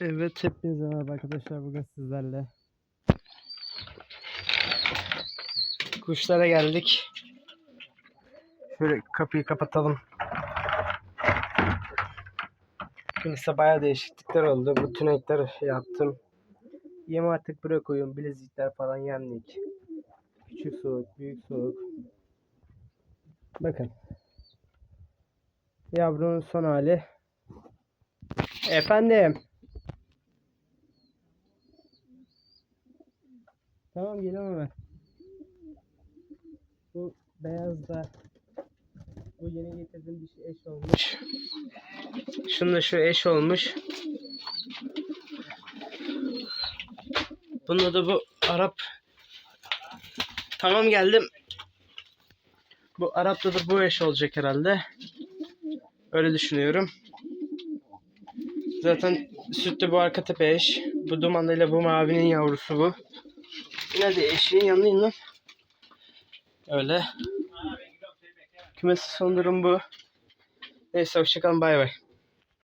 Evet hepinize merhaba arkadaşlar bugün sizlerle kuşlara geldik. Şöyle kapıyı kapatalım. Kümese bayağı değişiklikler oldu. Bu tünekler yaptım. Yem artık buraya koyuyorum. Bilezikler falan yemlik. Küçük soğuk, büyük soğuk. Bakın. Yavrunun son hali. Efendim. Tamam geliyorum hemen. Bu beyaz da bu yeni getirdiğim bir şey eş olmuş. Şunda şu eş olmuş. Bunda da bu Arap. Tamam geldim. Bu Arap'ta da bu eş olacak herhalde. Öyle düşünüyorum. Zaten sütlü bu arka tepe eş. Bu dumanıyla bu mavinin yavrusu bu. Yine de eşeğin yanındayım lan. Öyle. Kümesi son durum bu. Neyse hoşçakalın bay bay.